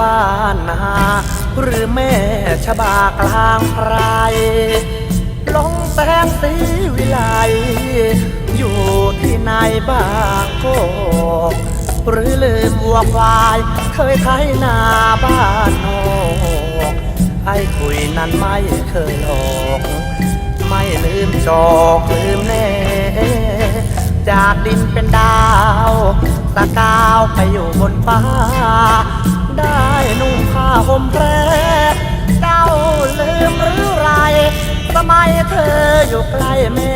บ้านนา หรือแม่ชบากลางไพรลงแสงสีวิไลอยู่ที่ไหนบ้างโกหรือลืมวัวควาย เคยไถนาบ้านนอกไอ้คุยนั้นไม่เคยหลอกไม่ลืมจอกลืมแน่ จากดินเป็นดาวตะกาวไปอยู่บนฟ้า ผ้าห่มแพรเจ้าลืมหรือไร สมัยเธออยู่ใกล้แม่